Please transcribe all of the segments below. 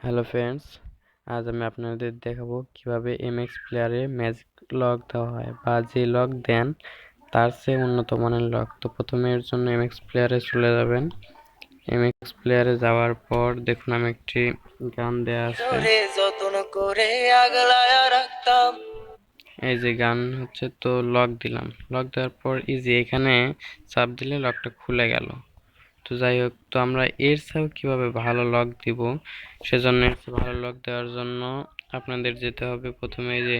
Hello friends আজ আমি আপনাদের দেখাবো কীভাবে এমএক্স প্লেয়ারে ম্যাজিক লক দেওয়া হয় বা যে লক দেন তার চেয়ে উন্নত মানের লক তো প্রথমে এর জন্য এমএক্স প্লেয়ারে চলে যাবেন। এমএক্স প্লেয়ারে যাওয়ার পর দেখুন আমি একটি গান দেয়া আছে। এই যে গান হচ্ছে তো লক দিলাম। লক দেওয়ার পর ইজি এখানে চাপ দিলে লকটা খুলে গেল। তো যাই হোক, তো আমরা এর চেয়েও কীভাবে ভালো লক দিব, সেজন্য ভালো লক দেওয়ার জন্য আপনাদের যেতে হবে প্রথমে যে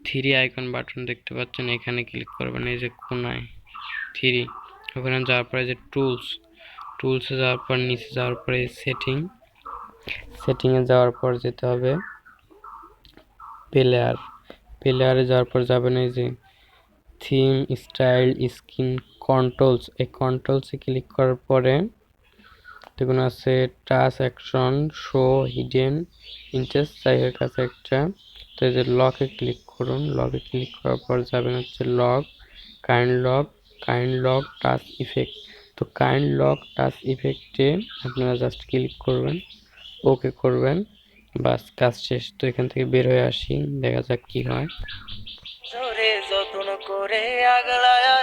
থ্রি আইকন বাটন দেখতে পাচ্ছেন, এখানে ক্লিক করবেন, এই যে কোনায় থ্রি ওখানে যাওয়ার পরে যে টুলস টুলসে যাওয়ার পর, নিচে যাওয়ার পরে সেটিং সেটিংয়ে যাওয়ার পর যেতে হবে প্লেয়ার প্লেয়ারে যাওয়ার পর যাবেন এই যে থিম, স্টাইল, স্কিন কন্ট্রোলস। এই কন্ট্রোলসে ক্লিক করার পরে দেখুন আছে touch action, show, hidden interest জায়গার কাছে একটা। তো এই যে লকে ক্লিক করুন, লকে ক্লিক করার পর যাবেন হচ্ছে lock kind lock kind lock touch effect. তো কাইন্ড লক টাচ ইফেক্টে আপনারা জাস্ট ক্লিক করবেন, ওকে করবেন, বাস কাজ শেষ। তো এখান থেকে বের হয়ে আসি, দেখা যাক কি হয়। করে আগলায়া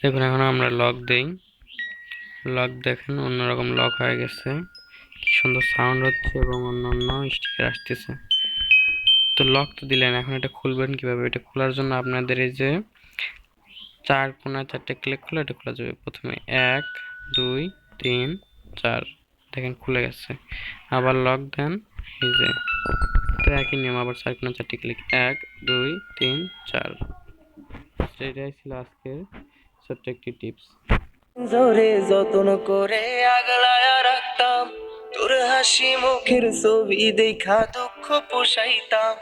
দেখুন, এখন আমরা লক দেই। লক দেখেন, অন্যরকম লক হয়ে গেছে। কি সুন্দর সাউন্ড হচ্ছে এবং অন্যান্য স্টিকার আসতেছে। তো লক তো দিলেন, এখন এটা খুলবেন কীভাবে? এটা খোলার জন্য আপনাদের এই যে চার কোনা চারটে ক্লিক করলে এটা খোলা যাবে। প্রথমে এক, দুই, তিন, চার। দেখেন, খুলে গেছে। আবার লক দেন, এই যে তো একই নিয়ম, আবার চার কোনা চারটে ক্লিক এক, দুই, তিন, চার। এটাই ছিল আজকের ছোট্ট একটি টিপস জোরে যত্ন করে আগলায়া রাখতাম, তোর হাসি মুখের ছবি দেখা দুঃখ পোষাইতাম।